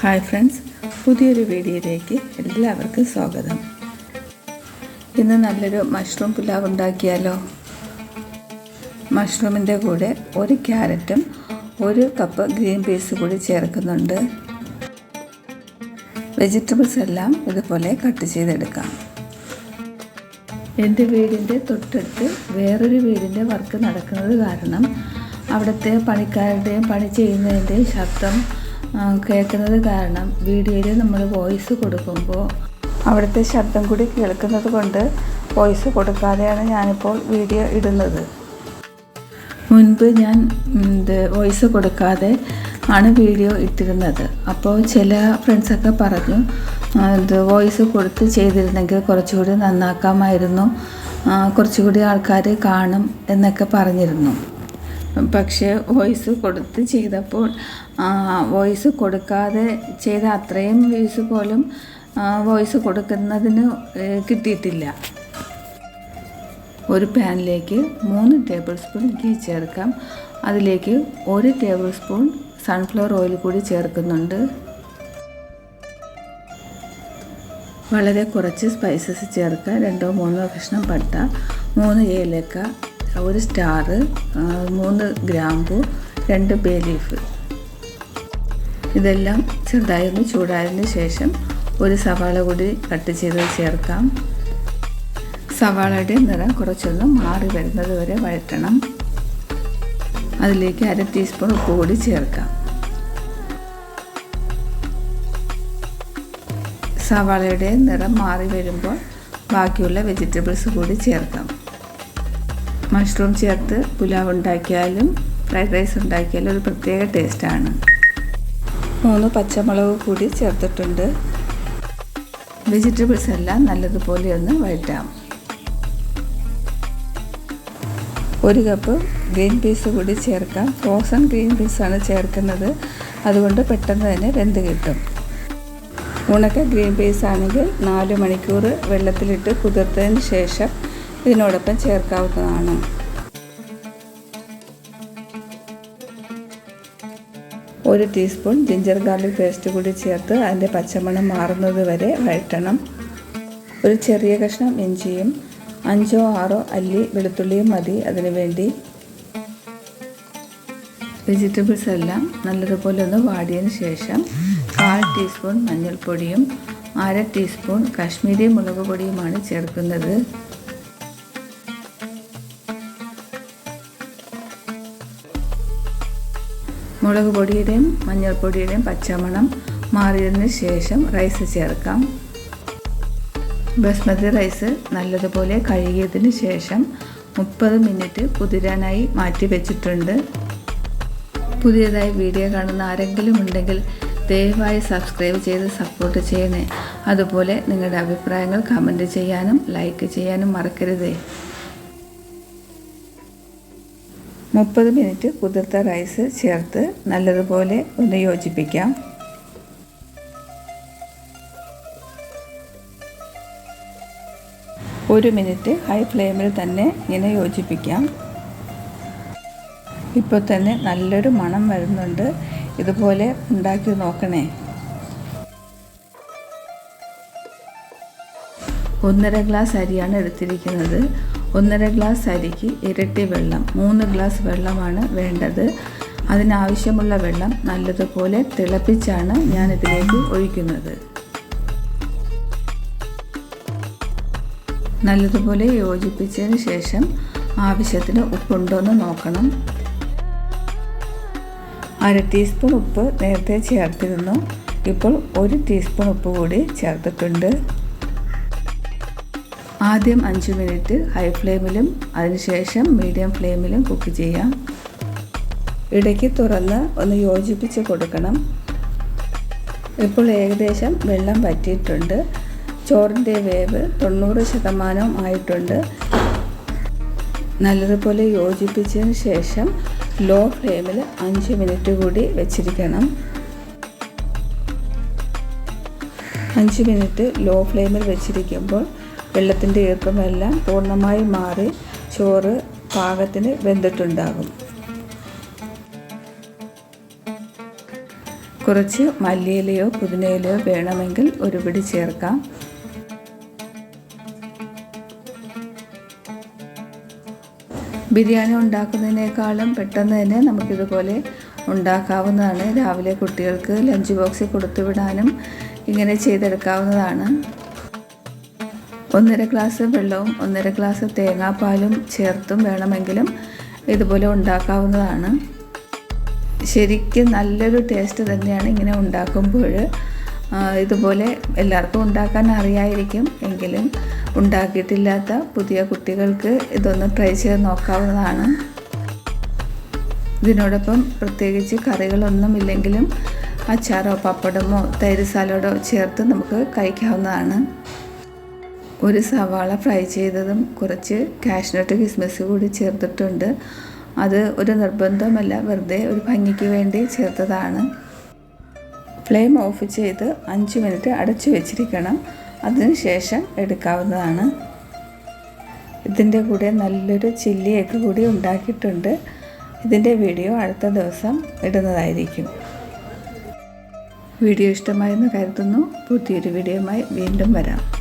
Hi friends പുതിയൊരു വീഡിയോയിലേക്ക് എല്ലാവർക്കും സ്വാഗതം. ഇന്ന് നല്ലൊരു മഷ്റൂം പുലാവ് ഉണ്ടാക്കിയാലോ? മഷ്റൂമിന്റെ കൂടെ ഒരു ക്യാരറ്റും ഒരു കപ്പ് ഗ്രീൻ പീസ് കൂടി ചേർക്കുന്നുണ്ട്. വെജിറ്റബിൾസ് എല്ലാം ഇതുപോലെ കട്ട് ചെയ്തെടുക്കാം. എന്റെ വീടിന്റെ തൊട്ടടുത്ത് വേറൊരു വീടിന്റെ വർക്ക് നടക്കുന്നത് കാരണം അവിടുത്തെ പണിക്കാരുടെയും പണി ചെയ്യുന്നതിന്റെയും ശബ്ദം കേൾക്കുന്നത് കാരണം വീഡിയോയിൽ നമ്മൾ വോയിസ് കൊടുക്കുമ്പോൾ അവിടുത്തെ ശബ്ദം കൂടി കേൾക്കുന്നത് കൊണ്ട് വോയിസ് കൊടുക്കാതെയാണ് ഞാനിപ്പോൾ വീഡിയോ ഇടുന്നത്. മുൻപ് ഞാൻ ഇത് വോയിസ് കൊടുക്കാതെ ആണ് വീഡിയോ ഇട്ടിരുന്നത്. അപ്പോൾ ചില ഫ്രണ്ട്സൊക്കെ പറഞ്ഞു ഇത് വോയിസ് കൊടുത്ത് ചെയ്തിരുന്നെങ്കിൽ കുറച്ചുകൂടി നന്നാക്കാമായിരുന്നു. കുറച്ചുകൂടി ആൾക്കാർ കാണും എന്നൊക്കെ പറഞ്ഞിരുന്നു. പക്ഷേ വോയിസ് കൊടുത്ത് ചെയ്തപ്പോൾ വോയിസ് കൊടുക്കാതെ ചെയ്ത അത്രയും വ്യൂസ് പോലും വോയിസ് കൊടുക്കുന്നതിന് കിട്ടിയിട്ടില്ല. ഒരു പാനിലേക്ക് മൂന്ന് ടേബിൾ സ്പൂൺ ഗീ ചേർക്കാം. അതിലേക്ക് ഒരു ടേബിൾ സ്പൂൺ സൺഫ്ലവർ ഓയിൽ കൂടി ചേർക്കുന്നുണ്ട്. വളരെ കുറച്ച് സ്പൈസസ് ചേർക്കുക. രണ്ടോ മൂന്നോ കഷ്ണം പട്ട മൂന്ന് ഏലക്ക ഒരു സ്റ്റാർ മൂന്ന് ഗ്രാമ്പു രണ്ട് ബേ ലീഫ്. ഇതെല്ലാം ചെറുതായി ഒന്ന് ചൂടായതിന് ശേഷം ഒരു സവാള കൂടി കട്ട് ചെയ്ത് ചേർക്കാം. സവാളയുടെ നിറം കുറച്ചൊന്ന് മാറി വരുന്നത് വരെ വഴറ്റണം. അതിലേക്ക് അര ടീസ്പൂൺ ഉപ്പ് കൂടി ചേർക്കാം. സവാളയുടെ നിറം മാറി വരുമ്പോൾ ബാക്കിയുള്ള വെജിറ്റബിൾസ് കൂടി ചേർക്കാം. മഷ്റൂം ചേർത്ത് പുലാവ് ഉണ്ടാക്കിയാലും ഫ്രൈഡ് റൈസ് ഉണ്ടാക്കിയാലും ഒരു പ്രത്യേക ടേസ്റ്റാണ്. മൂന്ന് പച്ചമുളക് കൂടി ചേർത്തിട്ടുണ്ട്. വെജിറ്റബിൾസ് എല്ലാം നല്ലതുപോലെ ഒന്ന് വഴറ്റാം. ഒരു കപ്പ് ഗ്രീൻ പീസ് കൂടി ചേർക്കാം. ഫ്രോസൺ ഗ്രീൻ പീസാണ് ചേർക്കുന്നത്. അതുകൊണ്ട് പെട്ടെന്ന് തന്നെ വെന്ത് കിട്ടും. ഉണക്ക ഗ്രീൻ പീസ് ആണെങ്കിൽ നാല് മണിക്കൂർ വെള്ളത്തിലിട്ട് കുതിർത്തതിന് ശേഷം ഇതിനോടൊപ്പം ചേർക്കാവുന്നതാണ്. ഒരു ടീസ്പൂൺ ജിഞ്ചർ ഗാർലിക് പേസ്റ്റ് കൂടി ചേർത്ത് അതിന്റെ പച്ചമണം മാറുന്നത് വരെ വഴറ്റണം. ഒരു ചെറിയ കഷ്ണം ഇഞ്ചിയും അഞ്ചോ ആറോ അല്ലി വെളുത്തുള്ളിയും മതി അതിനു വേണ്ടി. വെജിറ്റബിൾസ് എല്ലാം നല്ലതുപോലെ ഒന്ന് വാടിയതിന് ശേഷം കാൽ ടീസ്പൂൺ മഞ്ഞൾപ്പൊടിയും അര ടീസ്പൂൺ കാശ്മീരി മുളക് പൊടിയുമാണ് ചേർക്കുന്നത്. മുളക് പൊടിയുടെയും മഞ്ഞൾപ്പൊടിയുടെയും പച്ചമണം മാറിയതിന് ശേഷം റൈസ് ചേർക്കാം. ബസ്മതി റൈസ് നല്ലതുപോലെ കഴുകിയതിന് ശേഷം മുപ്പത് മിനിറ്റ് കുതിരാനായി മാറ്റി വെച്ചിട്ടുണ്ട്. പുതിയതായി വീഡിയോ കാണുന്ന ആരെങ്കിലും ഉണ്ടെങ്കിൽ ദയവായി സബ്സ്ക്രൈബ് ചെയ്ത് സപ്പോർട്ട് ചെയ്യണേ. അതുപോലെ നിങ്ങളുടെ അഭിപ്രായങ്ങൾ കമന്റ് ചെയ്യാനും ലൈക്ക് ചെയ്യാനും മറക്കരുതേ. മുപ്പത് മിനിറ്റ് കുതിർത്ത റൈസ് ചേർത്ത് നല്ലതുപോലെ ഒന്ന് യോജിപ്പിക്കാം. ഒരു മിനിറ്റ് ഹൈ ഫ്ലെയിമിൽ തന്നെ ഇങ്ങനെ യോജിപ്പിക്കാം. ഇപ്പോൾ തന്നെ നല്ലൊരു മണം വരുന്നുണ്ട്. ഇതുപോലെ ഉണ്ടാക്കി നോക്കണേ. ഒന്നര ഗ്ലാസ് അരിയാണ് എടുത്തിരിക്കുന്നത്. ഒന്നര ഗ്ലാസ് അരിക്ക് ഇരട്ടി വെള്ളം മൂന്ന് ഗ്ലാസ് വെള്ളമാണ് വേണ്ടത്. അതിനാവശ്യമുള്ള വെള്ളം നല്ലതുപോലെ തിളപ്പിച്ചാണ് ഞാൻ ഇതിലേക്ക് ഒഴിക്കുന്നത്. നല്ലതുപോലെ യോജിപ്പിച്ചതിന് ശേഷം ആവശ്യത്തിന് ഉപ്പുണ്ടോ എന്ന് നോക്കണം. അര ടീസ്പൂൺ ഉപ്പ് നേരത്തെ ചേർത്തിരുന്നു. ഇപ്പോൾ ഒരു ടീസ്പൂൺ ഉപ്പ് കൂടി ചേർത്തിട്ടുണ്ട്. ആദ്യം അഞ്ച് മിനിറ്റ് ഹൈ ഫ്ലെയിമിലും അതിനുശേഷം മീഡിയം ഫ്ലെയിമിലും കുക്ക് ചെയ്യാം. ഇടയ്ക്ക് തുറന്ന് ഒന്ന് യോജിപ്പിച്ച് കൊടുക്കണം. ഇപ്പോൾ ഏകദേശം വെള്ളം വറ്റിയിട്ടുണ്ട്. ചോറിന്റെ വേവ് തൊണ്ണൂറ് ശതമാനം ആയിട്ടുണ്ട്. നല്ലതുപോലെ യോജിപ്പിച്ചതിന് ശേഷം ലോ ഫ്ലെയിമിൽ അഞ്ച് മിനിറ്റ് കൂടി വെച്ചിരിക്കണം. അഞ്ച് മിനിറ്റ് ലോ ഫ്ലെയിമിൽ വെച്ചിരിക്കുമ്പോൾ വെള്ളത്തിന്റെ ഈർപ്പമെല്ലാം പൂർണമായി മാറി ചോറ് പാകത്തിന് വെന്തിട്ടുണ്ടാകും. കുറച്ച് മല്ലിയിലയോ പുതിനയിലയോ വേണമെങ്കിൽ ഒരു പിടി ചേർക്കാം. ബിരിയാണി ഉണ്ടാക്കുന്നതിനേക്കാളും പെട്ടെന്ന് തന്നെ നമുക്കിതുപോലെ ഉണ്ടാക്കാവുന്നതാണ്. രാവിലെ കുട്ടികൾക്ക് ലഞ്ച് ബോക്സിൽ കൊടുത്തു വിടാനും ഇങ്ങനെ ചെയ്തെടുക്കാവുന്നതാണ്. ഒന്നര ഗ്ലാസ് വെള്ളവും ഒന്നര ഗ്ലാസ് തേങ്ങാപ്പാലും ചേർത്തും വേണമെങ്കിലും ഇതുപോലെ ഉണ്ടാക്കാവുന്നതാണ്. ശരിക്കും നല്ലൊരു ടേസ്റ്റ് തന്നെയാണ് ഇങ്ങനെ ഉണ്ടാക്കുമ്പോൾ. ഇതുപോലെ എല്ലാവർക്കും ഉണ്ടാക്കാൻ അറിയായിരിക്കും. എങ്കിലും ഉണ്ടാക്കിയിട്ടില്ലാത്ത പുതിയ കുട്ടികൾക്ക് ഇതൊന്ന് ട്രൈ ചെയ്ത് നോക്കാവുന്നതാണ്. ഇതിനോടൊപ്പം പ്രത്യേകിച്ച് കറികളൊന്നും ഇല്ലെങ്കിലും അച്ചാറോ പപ്പടമോ തൈര് സാലഡോ ചേർത്ത് നമുക്ക് കഴിക്കാവുന്നതാണ്. ഒരു സവാള ഫ്രൈ ചെയ്തതും കുറച്ച് കാഷ്നട്ട് കിസ്മിസ് കൂടി ചേർത്തിട്ടുണ്ട്. അത് ഒരു നിർബന്ധമല്ല വെറുതെ ഒരു ഭംഗിക്ക് വേണ്ടി ചേർത്തതാണ്. ഫ്ലെയിം ഓഫ് ചെയ്ത് അഞ്ച് മിനിറ്റ് അടച്ചു വെച്ചിരിക്കണം. അതിനുശേഷം എടുക്കാവുന്നതാണ്. ഇതിന്റെ കൂടെ നല്ലൊരു ചില്ലി എഗ് കൂടി ഉണ്ടാക്കിയിട്ടുണ്ട്. ഇതിന്റെ വീഡിയോ അടുത്ത ദിവസം ഇടുന്നതായിരിക്കും. വീഡിയോ ഇഷ്ടമായെന്ന് കരുതുന്നു. പുതിയൊരു വീഡിയോയുമായി വീണ്ടും വരാം.